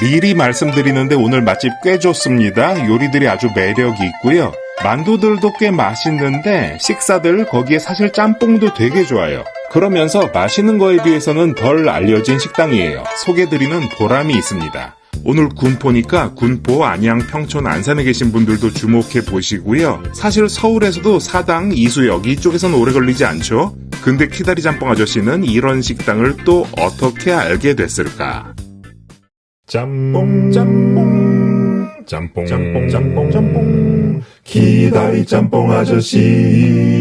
미리 말씀드리는데 오늘 맛집 꽤 좋습니다. 요리들이 아주 매력이 있고요. 만두들도 꽤 맛있는데 식사들 거기에 사실 짬뽕도 되게 좋아요. 그러면서 맛있는 거에 비해서는 덜 알려진 식당이에요. 소개드리는 보람이 있습니다. 오늘 군포니까 군포, 안양, 평촌, 안산에 계신 분들도 주목해 보시고요. 사실 서울에서도 사당, 이수역 이쪽에선 오래 걸리지 않죠? 근데 키다리 짬뽕 아저씨는 이런 식당을 또 어떻게 알게 됐을까? 짬뽕 짬뽕 짬뽕 짬뽕 짬뽕 짬뽕 기다리 짬뽕 아저씨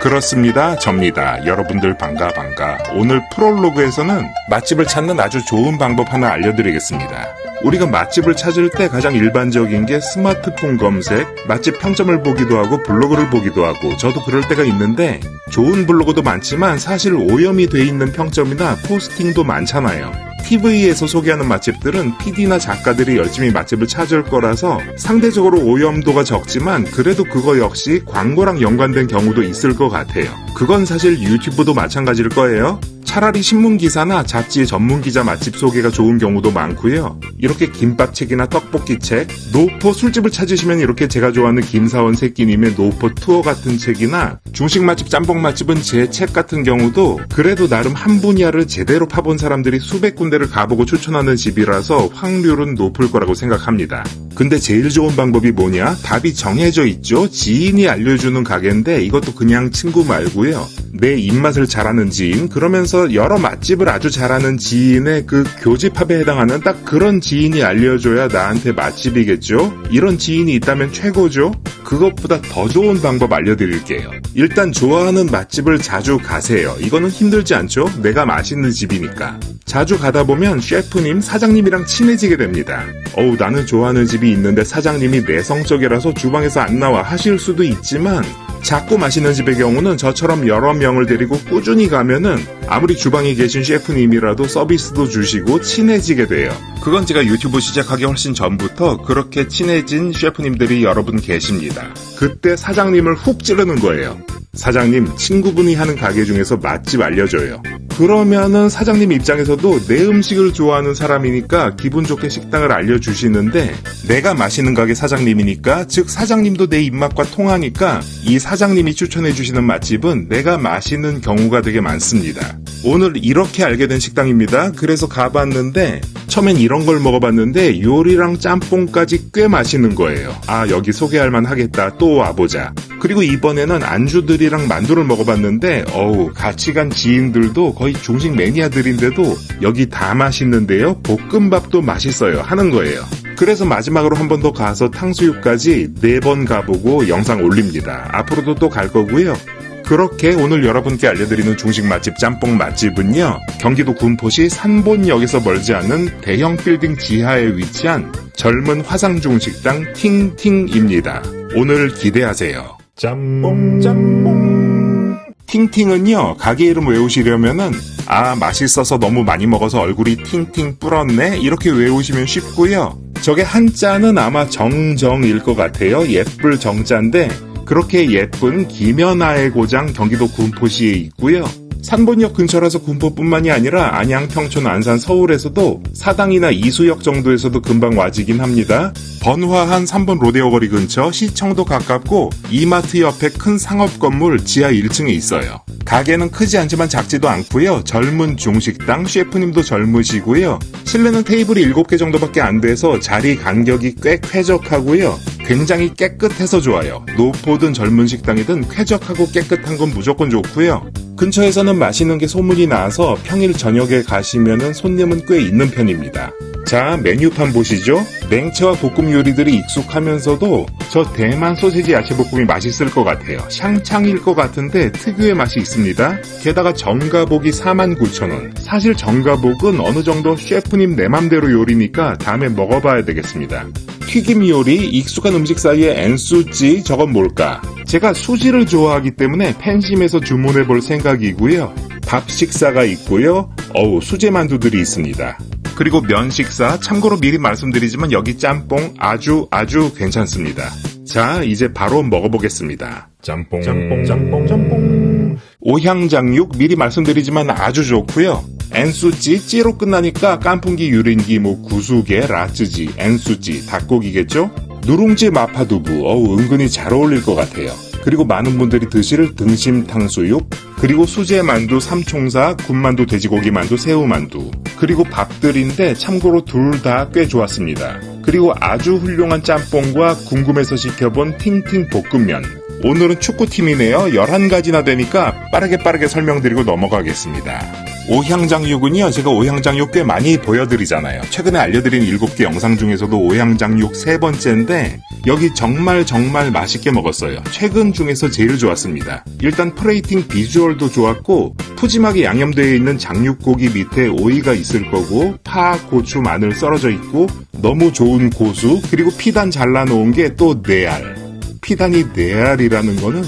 그렇습니다. 접니다. 여러분들 반가 반가. 오늘 프롤로그에서는 맛집을 찾는 아주 좋은 방법 하나 알려드리겠습니다. 우리가 맛집을 찾을 때 가장 일반적인 게 스마트폰 검색, 맛집 평점을 보기도 하고 블로그를 보기도 하고 저도 그럴 때가 있는데 좋은 블로그도 많지만 사실 오염이 돼 있는 평점이나 포스팅도 많잖아요. TV에서 소개하는 맛집들은 PD나 작가들이 열심히 맛집을 찾을 거라서 상대적으로 오염도가 적지만 그래도 그거 역시 광고랑 연관된 경우도 있을 것 같아요. 그건 사실 유튜브도 마찬가지일 거예요. 차라리 신문 기사나 잡지 전문 기자 맛집 소개가 좋은 경우도 많고요. 이렇게 김밥책이나 떡볶이책, 노포 술집을 찾으시면 이렇게 제가 좋아하는 김사원 새끼님의 노포 투어 같은 책이나 중식 맛집 짬뽕 맛집은 제 책 같은 경우도 그래도 나름 한 분야를 제대로 파본 사람들이 수백 군데를 가보고 추천하는 집이라서 확률은 높을 거라고 생각합니다. 근데 제일 좋은 방법이 뭐냐? 답이 정해져 있죠. 지인이 알려주는 가게인데 이것도 그냥 친구 말고요. 내 입맛을 잘하는 지인, 그러면서 여러 맛집을 아주 잘하는 지인의 그 교집합에 해당하는 딱 그런 지인이 알려줘야 나한테 맛집이겠죠? 이런 지인이 있다면 최고죠? 그것보다 더 좋은 방법 알려드릴게요. 일단 좋아하는 맛집을 자주 가세요. 이거는 힘들지 않죠? 내가 맛있는 집이니까. 자주 가다 보면 셰프님, 사장님이랑 친해지게 됩니다. 어우, 나는 좋아하는 집이 있는데 사장님이 내성적이라서 주방에서 안 나와 하실 수도 있지만 작고 맛있는 집의 경우는 저처럼 여러 명을 데리고 꾸준히 가면은 아무리 주방에 계신 셰프님이라도 서비스도 주시고 친해지게 돼요. 그건 제가 유튜브 시작하기 훨씬 전부터 그렇게 친해진 셰프님들이 여러분 계십니다. 그때 사장님을 훅 찌르는 거예요. 사장님, 친구분이 하는 가게 중에서 맛집 알려줘요. 그러면은 사장님 입장에서도 내 음식을 좋아하는 사람이니까 기분 좋게 식당을 알려주시는데 내가 맛있는 가게 사장님이니까 즉 사장님도 내 입맛과 통하니까 이 사장님이 추천해주시는 맛집은 내가 맛있는 경우가 되게 많습니다. 오늘 이렇게 알게 된 식당입니다. 그래서 가봤는데 처음엔 이런 걸 먹어봤는데 요리랑 짬뽕까지 꽤 맛있는 거예요. 아 여기 소개할 만 하겠다 또 와보자. 그리고 이번에는 안주들이랑 만두를 먹어봤는데 어우 같이 간 지인들도 거의 중식 매니아들인데도 여기 다 맛있는데요. 볶음밥도 맛있어요 하는 거예요. 그래서 마지막으로 한 번 더 가서 탕수육까지 네 번 가보고 영상 올립니다. 앞으로도 또 갈 거고요. 그렇게 오늘 여러분께 알려드리는 중식 맛집 짬뽕 맛집은요. 경기도 군포시 산본역에서 멀지 않은 대형 빌딩 지하에 위치한 젊은 화상중식당 팅팅입니다. 오늘 기대하세요. 짬뽕 짬뽕 팅팅은요, 가게 이름 외우시려면은, 아, 맛있어서 너무 많이 먹어서 얼굴이 팅팅 불었네? 이렇게 외우시면 쉽고요. 저게 한자는 아마 정정일 것 같아요. 예쁠 정자인데, 그렇게 예쁜 김연아의 고장 경기도 군포시에 있고요. 산본역 근처라서 군포뿐만이 아니라 안양, 평촌, 안산, 서울에서도 사당이나 이수역 정도에서도 금방 와지긴 합니다. 번화한 3번 로데오 거리 근처 시청도 가깝고 이마트 옆에 큰 상업 건물 지하 1층에 있어요. 가게는 크지 않지만 작지도 않고요. 젊은 중식당 셰프님도 젊으시고요. 실내는 테이블이 7개 정도밖에 안 돼서 자리 간격이 꽤 쾌적하고요. 굉장히 깨끗해서 좋아요. 노포든 젊은 식당이든 쾌적하고 깨끗한 건 무조건 좋고요. 근처에서는 맛있는 게 소문이 나서 평일 저녁에 가시면은 손님은 꽤 있는 편입니다. 자, 메뉴판 보시죠. 냉채와 볶음 요리들이 익숙하면서도 저 대만 소세지 야채볶음이 맛있을 것 같아요. 샹창일 것 같은데 특유의 맛이 있습니다. 게다가 정가복이 49,000원. 사실 정가복은 어느 정도 셰프님 내 맘대로 요리니까 다음에 먹어봐야 되겠습니다. 튀김 요리, 익숙한 음식 사이에 엔수지, 저건 뭘까? 제가 수지를 좋아하기 때문에 팬심에서 주문해 볼 생각이고요. 밥 식사가 있고요. 어우, 수제 만두들이 있습니다. 그리고 면 식사, 참고로 미리 말씀드리지만 여기 짬뽕 아주 아주 괜찮습니다. 자, 이제 바로 먹어보겠습니다. 짬뽕 짬뽕 짬뽕 짬뽕 오향장육 미리 말씀드리지만 아주 좋고요. 엔수찌 찌로 끝나니까 깐풍기 유린기 뭐 구수게 라쯔지 엔수찌 닭고기겠죠? 누룽지 마파두부 어우 은근히 잘 어울릴 것 같아요. 그리고 많은 분들이 드실 등심 탕수육 그리고 수제 만두 삼총사 군만두 돼지고기 만두 새우 만두 그리고 밥들인데 참고로 둘 다 꽤 좋았습니다. 그리고 아주 훌륭한 짬뽕과 궁금해서 시켜본 팅팅 볶음면 오늘은 축구팀이네요. 11가지나 되니까 빠르게 빠르게 설명드리고 넘어가겠습니다. 오향장육은요, 제가 오향장육 꽤 많이 보여드리잖아요. 최근에 알려드린 7개 영상 중에서도 오향장육 세 번째인데, 여기 정말 정말 맛있게 먹었어요. 최근 중에서 제일 좋았습니다. 일단 프레이팅 비주얼도 좋았고, 푸짐하게 양념되어 있는 장육고기 밑에 오이가 있을 거고, 파, 고추, 마늘 썰어져 있고, 너무 좋은 고수, 그리고 피단 잘라놓은 게 또 네알. 피단이 네알이라는 거는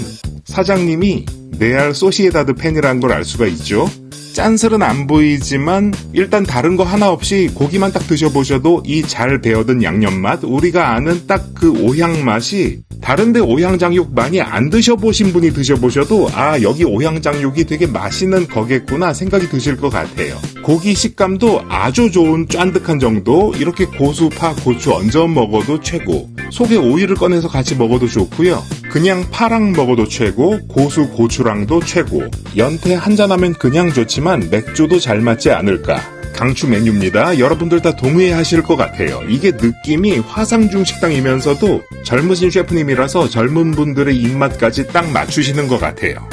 사장님이 네알 소시에다드 팬이라는 걸 알 수가 있죠. 짠슬은 안 보이지만 일단 다른 거 하나 없이 고기만 딱 드셔보셔도 이 잘 배어든 양념 맛, 우리가 아는 딱 그 오향 맛이 다른데 오향장육 많이 안 드셔보신 분이 드셔보셔도 아 여기 오향장육이 되게 맛있는 거겠구나 생각이 드실 것 같아요. 고기 식감도 아주 좋은 쫀득한 정도 이렇게 고수, 파, 고추 얹어 먹어도 최고 속에 오이를 꺼내서 같이 먹어도 좋고요. 그냥 파랑 먹어도 최고, 고수, 고추랑도 최고. 연태 한잔하면 그냥 좋지만 맥주도 잘 맞지 않을까. 강추 메뉴입니다. 여러분들 다 동의하실 것 같아요. 이게 느낌이 화상중 식당이면서도 젊으신 셰프님이라서 젊은 분들의 입맛까지 딱 맞추시는 것 같아요.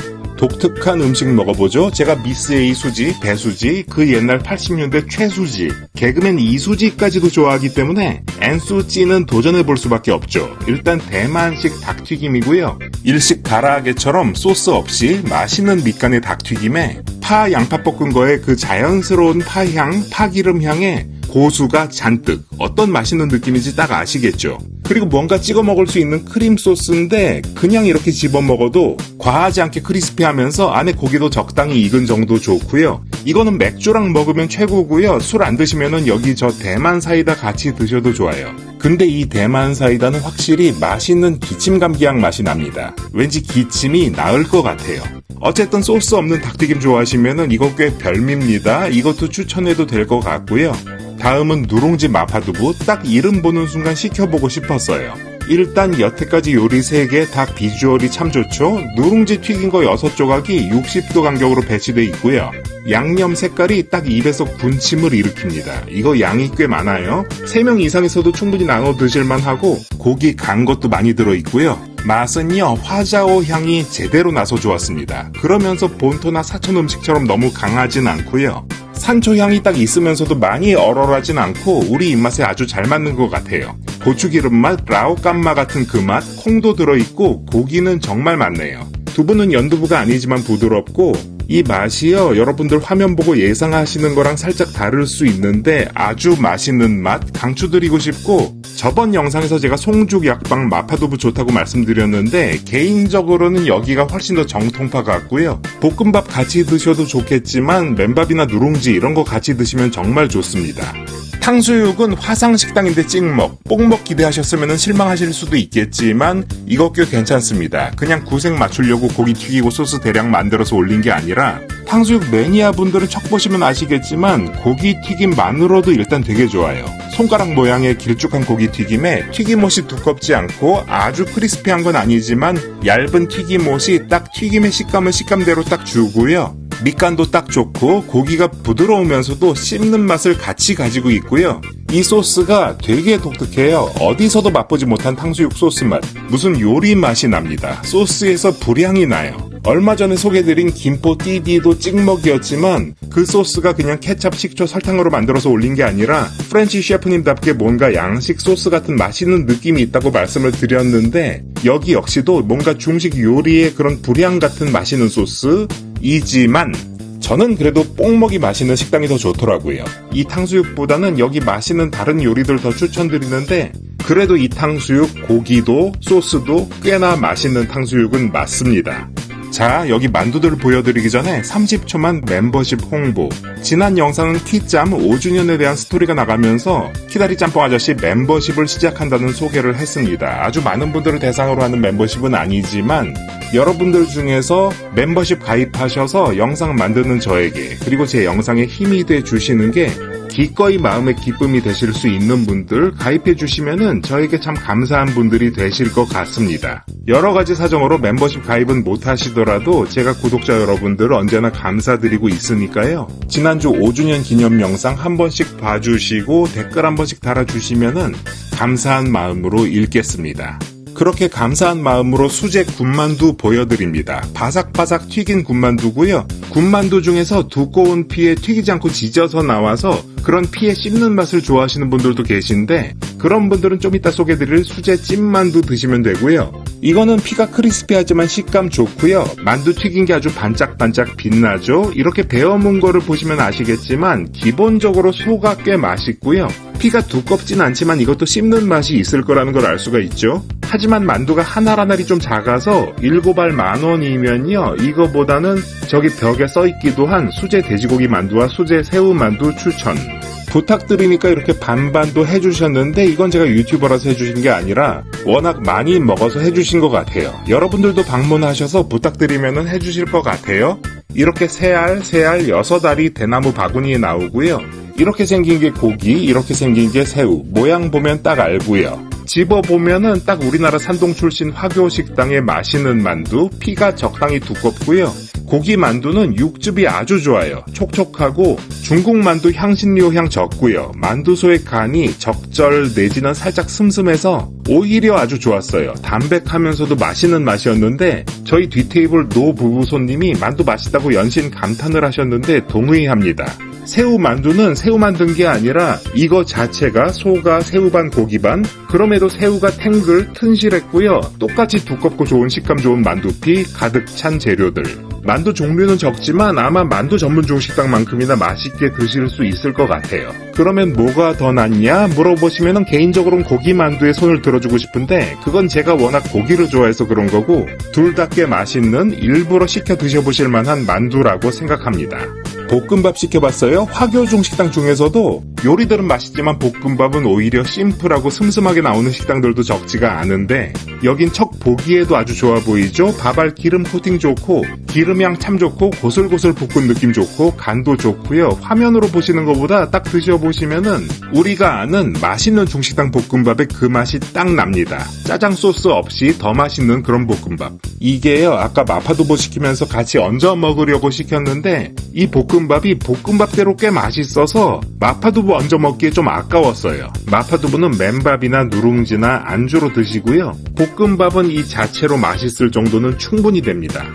독특한 음식 먹어보죠. 제가 미스 A 수지, 배수지, 그 옛날 80년대 최수지, 개그맨 이수지까지도 좋아하기 때문에 엔수찌는 도전해볼 수밖에 없죠. 일단 대만식 닭튀김이고요. 일식 가라아게처럼 소스 없이 맛있는 밑간의 닭튀김에 파 양파 볶은 거에 그 자연스러운 파향, 파기름 향에 고수가 잔뜩 어떤 맛있는 느낌인지 딱 아시겠죠? 그리고 뭔가 찍어 먹을 수 있는 크림 소스인데 그냥 이렇게 집어 먹어도 과하지 않게 크리스피하면서 안에 고기도 적당히 익은 정도 좋고요. 이거는 맥주랑 먹으면 최고고요. 술 안 드시면은 여기 저 대만 사이다 같이 드셔도 좋아요. 근데 이 대만 사이다는 확실히 맛있는 기침 감기약 맛이 납니다. 왠지 기침이 나을 것 같아요. 어쨌든 소스 없는 닭튀김 좋아하시면은 이거 꽤 별미입니다. 이것도 추천해도 될 것 같고요. 다음은 누룽지 마파두부 딱 이름 보는 순간 시켜보고 싶었어요. 일단 여태까지 요리 3개 다 비주얼이 참 좋죠. 누룽지 튀긴 거 6조각이 60도 간격으로 배치돼 있고요. 양념 색깔이 딱 입에서 군침을 일으킵니다. 이거 양이 꽤 많아요. 3명 이상에서도 충분히 나눠 드실만 하고 고기 간 것도 많이 들어있고요. 맛은요 화자오 향이 제대로 나서 좋았습니다. 그러면서 본토나 사천 음식처럼 너무 강하진 않고요. 산초 향이 딱 있으면서도 많이 얼얼하진 않고 우리 입맛에 아주 잘 맞는 것 같아요. 고추기름 맛, 라오깐마 같은 그 맛, 콩도 들어있고 고기는 정말 많네요. 두부는 연두부가 아니지만 부드럽고 이 맛이요. 여러분들 화면 보고 예상하시는 거랑 살짝 다를 수 있는데 아주 맛있는 맛 강추드리고 싶고 저번 영상에서 제가 송죽 약방 마파두부 좋다고 말씀드렸는데 개인적으로는 여기가 훨씬 더 정통파 같고요. 볶음밥 같이 드셔도 좋겠지만 맨밥이나 누룽지 이런 거 같이 드시면 정말 좋습니다 탕수육은 화상식당인데 찍먹, 뽕먹 기대하셨으면 실망하실 수도 있겠지만 이거 꽤 괜찮습니다. 그냥 구색 맞추려고 고기 튀기고 소스 대량 만들어서 올린 게 아니라 탕수육 매니아 분들은 척 보시면 아시겠지만 고기 튀김만으로도 일단 되게 좋아요. 손가락 모양의 길쭉한 고기 튀김에 튀김옷이 두껍지 않고 아주 크리스피한 건 아니지만 얇은 튀김옷이 딱 튀김의 식감은 식감대로 딱 주고요. 밑간도 딱 좋고 고기가 부드러우면서도 씹는 맛을 같이 가지고 있고요. 이 소스가 되게 독특해요. 어디서도 맛보지 못한 탕수육 소스 맛. 무슨 요리 맛이 납니다. 소스에서 불향이 나요. 얼마 전에 소개드린 김포 띠디도 찍먹이었지만 그 소스가 그냥 케찹, 식초, 설탕으로 만들어서 올린 게 아니라 프렌치 셰프님답게 뭔가 양식 소스 같은 맛있는 느낌이 있다고 말씀을 드렸는데 여기 역시도 뭔가 중식 요리의 그런 불향 같은 맛있는 소스 이지만 저는 그래도 뽕먹이 맛있는 식당이 더 좋더라고요. 이 탕수육보다는 여기 맛있는 다른 요리들 더 추천드리는데 그래도 이 탕수육 고기도 소스도 꽤나 맛있는 탕수육은 맞습니다. 자, 여기 만두들을 보여드리기 전에 30초만 멤버십 홍보. 지난 영상은 키짬 5주년에 대한 스토리가 나가면서 키다리 짬뽕 아저씨 멤버십을 시작한다는 소개를 했습니다. 아주 많은 분들을 대상으로 하는 멤버십은 아니지만 여러분들 중에서 멤버십 가입하셔서 영상 만드는 저에게 그리고 제 영상에 힘이 돼 주시는 게 기꺼이 마음의 기쁨이 되실 수 있는 분들 가입해 주시면은 저에게 참 감사한 분들이 되실 것 같습니다. 여러 가지 사정으로 멤버십 가입은 못 하시더라도 제가 구독자 여러분들 언제나 감사드리고 있으니까요. 지난주 5주년 기념 영상 한 번씩 봐주시고 댓글 한 번씩 달아주시면은 감사한 마음으로 읽겠습니다. 그렇게 감사한 마음으로 수제 군만두 보여드립니다. 바삭바삭 튀긴 군만두고요. 군만두 중에서 두꺼운 피에 튀기지 않고 지져서 나와서 그런 피에 씹는 맛을 좋아하시는 분들도 계신데 그런 분들은 좀 이따 소개드릴 수제 찐만두 드시면 되고요. 이거는 피가 크리스피하지만 식감 좋고요. 만두 튀긴 게 아주 반짝반짝 빛나죠. 이렇게 베어문 거를 보시면 아시겠지만 기본적으로 소가 꽤 맛있고요. 피가 두껍진 않지만 이것도 씹는 맛이 있을 거라는 걸 알 수가 있죠. 하지만 만두가 하나 하나리 좀 작아서 일곱 알만 원이면요. 이거보다는 저기 벽에 써 있기도 한 수제 돼지고기 만두와 수제 새우 만두 추천. 부탁드리니까 이렇게 반반도 해주셨는데 이건 제가 유튜버라서 해주신 게 아니라 워낙 많이 먹어서 해주신 것 같아요. 여러분들도 방문하셔서 부탁드리면 해주실 것 같아요. 이렇게 세 알, 세 알, 여섯 알이 대나무 바구니에 나오고요. 이렇게 생긴 게 고기, 이렇게 생긴 게 새우. 모양 보면 딱 알고요. 집어 보면은 딱 우리나라 산동 출신 화교 식당의 맛있는 만두, 피가 적당히 두껍고요. 고기 만두는 육즙이 아주 좋아요. 촉촉하고 중국 만두 향신료 향 적고요. 만두소의 간이 적절 내지는 살짝 슴슴해서 오히려 아주 좋았어요. 담백하면서도 맛있는 맛이었는데 저희 뒷테이블 노 부부 손님이 만두 맛있다고 연신 감탄을 하셨는데 동의합니다. 새우 만두는 새우 만든 게 아니라 이거 자체가 소가 새우 반 고기 반 그럼에도 새우가 탱글 튼실했고요. 똑같이 두껍고 좋은 식감 좋은 만두피 가득 찬 재료들. 만두 종류는 적지만 아마 만두 전문 중식당만큼이나 맛있게 드실 수 있을 것 같아요. 그러면 뭐가 더 낫냐 물어보시면 개인적으로는 고기 만두에 손을 들어주고 싶은데 그건 제가 워낙 고기를 좋아해서 그런 거고 둘 다 꽤 맛있는 일부러 시켜 드셔보실 만한 만두라고 생각합니다. 볶음밥 시켜봤어요? 화교 중 식당 중에서도 요리들은 맛있지만 볶음밥은 오히려 심플하고 슴슴하게 나오는 식당들도 적지가 않은데 여긴 척 보기에도 아주 좋아 보이죠? 밥알 기름 코팅 좋고 기름향 참 좋고 고슬고슬 볶은 느낌 좋고 간도 좋고요. 화면으로 보시는 것보다 딱 드셔보시면은 우리가 아는 맛있는 중식당 볶음밥의 그 맛이 딱 납니다. 짜장 소스 없이 더 맛있는 그런 볶음밥. 이게요 아까 마파두부 시키면서 같이 얹어 먹으려고 시켰는데 이 볶음밥이 볶음밥대로 꽤 맛있어서 마파두부 얹어 먹기에 좀 아까웠어요. 마파두부는 맨밥이나 누룽지나 안주로 드시고요. 볶음밥은 이 자체로 맛있을 정도는 충분히 됩니다.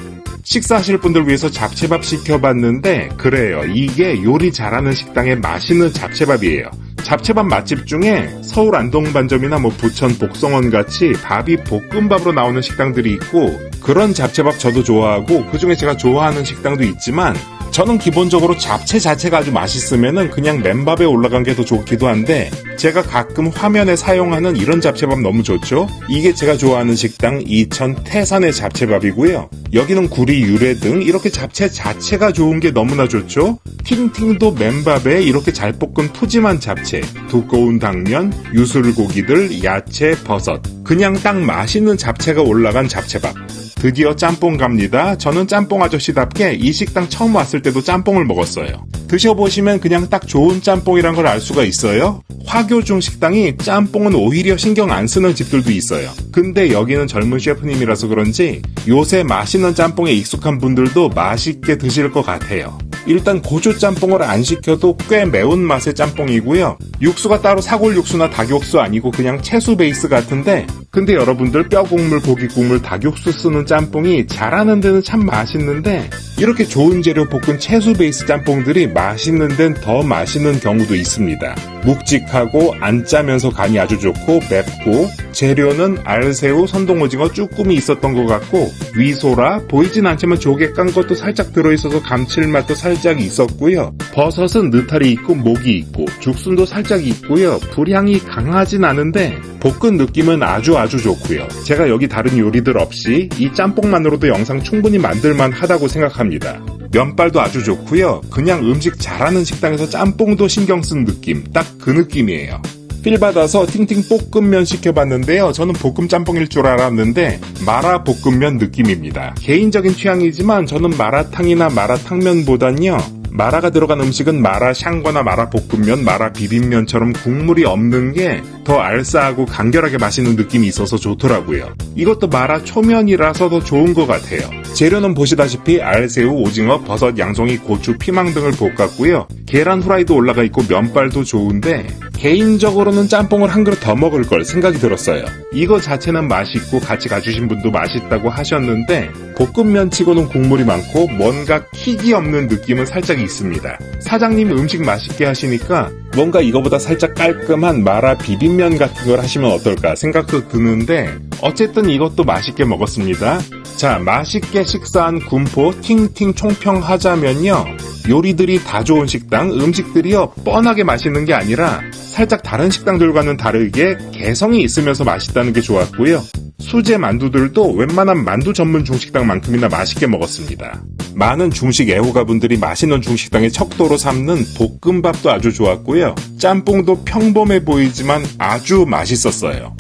식사하실 분들 위해서 잡채밥 시켜봤는데 그래요. 이게 요리 잘하는 식당의 맛있는 잡채밥이에요. 잡채밥 맛집 중에 서울 안동반점이나 뭐 부천 복성원 같이 밥이 볶음밥으로 나오는 식당들이 있고 그런 잡채밥 저도 좋아하고 그중에 제가 좋아하는 식당도 있지만 저는 기본적으로 잡채 자체가 아주 맛있으면은 그냥 맨밥에 올라간 게 더 좋기도 한데 제가 가끔 화면에 사용하는 이런 잡채밥 너무 좋죠? 이게 제가 좋아하는 식당 이천 태산의 잡채밥이고요. 여기는 구리 유래 등 이렇게 잡채 자체가 좋은 게 너무나 좋죠? 팅팅도 맨밥에 이렇게 잘 볶은 푸짐한 잡채, 두꺼운 당면, 유술고기들, 야채, 버섯. 그냥 딱 맛있는 잡채가 올라간 잡채밥. 드디어 짬뽕 갑니다. 저는 짬뽕 아저씨답게 이 식당 처음 왔을 때도 짬뽕을 먹었어요. 드셔보시면 그냥 딱 좋은 짬뽕이란 걸 알 수가 있어요. 화교중 식당이 짬뽕은 오히려 신경 안 쓰는 집들도 있어요. 근데 여기는 젊은 셰프님이라서 그런지 요새 맛있는 짬뽕에 익숙한 분들도 맛있게 드실 것 같아요. 일단 고추 짬뽕을 안 시켜도 꽤 매운 맛의 짬뽕이고요. 육수가 따로 사골 육수나 닭육수 아니고 그냥 채수 베이스 같은데 근데 여러분들 뼈 국물, 고기 국물, 닭육수 쓰는 짬뽕이 잘하는 데는 참 맛있는데 이렇게 좋은 재료 볶은 채수 베이스 짬뽕들이 맛있는 데는 더 맛있는 경우도 있습니다. 묵직하고 안 짜면서 간이 아주 좋고 맵고 재료는 알새우, 선동오징어, 쭈꾸미 있었던 것 같고 위소라 보이진 않지만 조개 깐 것도 살짝 들어있어서 감칠맛도 살짝 있었고요. 버섯은 느타리 있고 목이 있고 죽순도 살짝 있고요. 불향이 강하진 않은데 볶은 느낌은 아주 아주 좋고요. 제가 여기 다른 요리들 없이 이 짬뽕만으로도 영상 충분히 만들만 하다고 생각합니다. 면발도 아주 좋고요. 그냥 음식 잘하는 식당에서 짬뽕도 신경 쓴 느낌, 딱 그 느낌이에요. 필 받아서 팅팅 볶음면 시켜봤는데요. 저는 볶음 짬뽕일 줄 알았는데 마라 볶음면 느낌입니다. 개인적인 취향이지만 저는 마라탕이나 마라탕면보단요. 마라가 들어간 음식은 마라 샹거나 마라 볶음면, 마라 비빔면처럼 국물이 없는 게 더 알싸하고 간결하게 맛있는 느낌이 있어서 좋더라고요. 이것도 마라 초면이라서 더 좋은 것 같아요. 재료는 보시다시피 알새우, 오징어, 버섯, 양송이, 고추, 피망 등을 볶았고요. 계란 후라이도 올라가 있고 면발도 좋은데 개인적으로는 짬뽕을 한 그릇 더 먹을 걸 생각이 들었어요. 이거 자체는 맛있고 같이 가주신 분도 맛있다고 하셨는데 볶음면 치고는 국물이 많고 뭔가 킥이 없는 느낌은 살짝 있습니다. 사장님 음식 맛있게 하시니까 뭔가 이거보다 살짝 깔끔한 마라 비빔면 같은 걸 하시면 어떨까 생각도 드는데 어쨌든 이것도 맛있게 먹었습니다. 자, 맛있게 식사한 군포 팅팅 총평하자면요. 요리들이 다 좋은 식당, 음식들이요, 뻔하게 맛있는 게 아니라 살짝 다른 식당들과는 다르게 개성이 있으면서 맛있다는 게 좋았고요. 수제 만두들도 웬만한 만두 전문 중식당만큼이나 맛있게 먹었습니다. 많은 중식 애호가분들이 맛있는 중식당의 척도로 삼는 볶음밥도 아주 좋았고요. 짬뽕도 평범해 보이지만 아주 맛있었어요.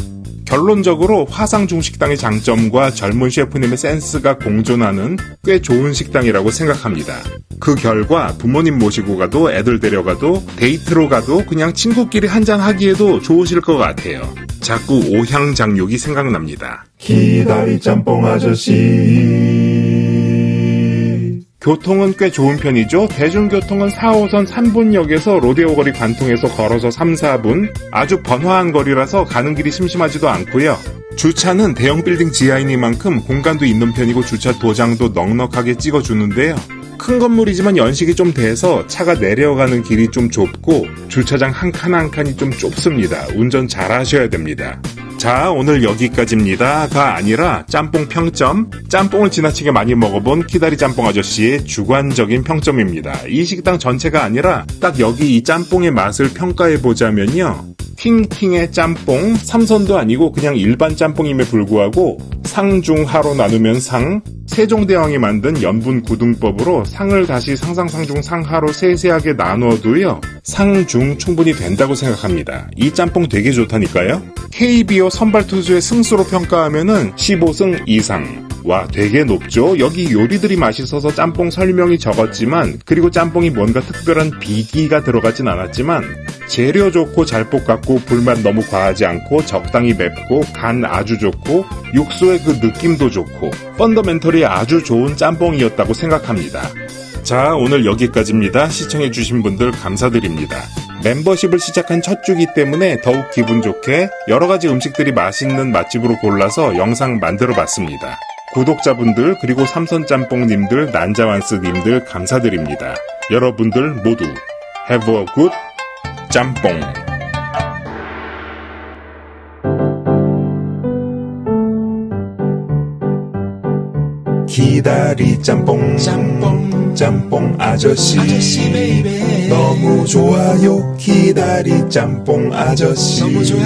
결론적으로 화상 중 식당의 장점과 젊은 셰프님의 센스가 공존하는 꽤 좋은 식당이라고 생각합니다. 그 결과 부모님 모시고 가도 애들 데려가도 데이트로 가도 그냥 친구끼리 한잔 하기에도 좋으실 것 같아요. 자꾸 오향장육이 생각납니다. 기다리 짬뽕 아저씨. 교통은 꽤 좋은 편이죠. 대중교통은 4호선 3분역에서 로데오거리 관통에서 걸어서 3, 4분. 아주 번화한 거리라서 가는 길이 심심하지도 않고요. 주차는 대형 빌딩 지하이니만큼 공간도 있는 편이고 주차 도장도 넉넉하게 찍어주는데요. 큰 건물이지만 연식이 좀 돼서 차가 내려가는 길이 좀 좁고 주차장 한 칸한 칸이 좀 좁습니다. 운전 잘 하셔야 됩니다. 자, 오늘 여기까지입니다.가 아니라 짬뽕 평점, 짬뽕을 지나치게 많이 먹어본 키다리 짬뽕 아저씨의 주관적인 평점입니다. 이 식당 전체가 아니라 딱 여기 이 짬뽕의 맛을 평가해 보자면요. 팅팅의 짬뽕, 삼선도 아니고 그냥 일반 짬뽕임에 불구하고 상중하로 나누면 상, 세종대왕이 만든 연분 구등법으로 상을 다시 상상상중 상하로 세세하게 나누어도요, 상중 충분히 된다고 생각합니다. 이 짬뽕 되게 좋다니까요? KBO 선발 투수의 승수로 평가하면은 15승 이상. 와, 되게 높죠? 여기 요리들이 맛있어서 짬뽕 설명이 적었지만, 그리고 짬뽕이 뭔가 특별한 비기가 들어가진 않았지만, 재료 좋고 잘 볶았고, 불맛 너무 과하지 않고, 적당히 맵고, 간 아주 좋고, 육수의 그 느낌도 좋고, 펀더멘털이 아주 좋은 짬뽕이었다고 생각합니다. 자, 오늘 여기까지입니다. 시청해주신 분들 감사드립니다. 멤버십을 시작한 첫 주기 때문에 더욱 기분 좋게 여러 가지 음식들이 맛있는 맛집으로 골라서 영상 만들어 봤습니다. 구독자분들 그리고 삼선짬뽕님들 난자완스님들 감사드립니다. 여러분들 모두 have a good 짬뽕. 기다리 짬뽕. 짬뽕. 짬뽕 아저씨. 너무 좋아요. 기다리 짬뽕 아저씨. 너무 좋아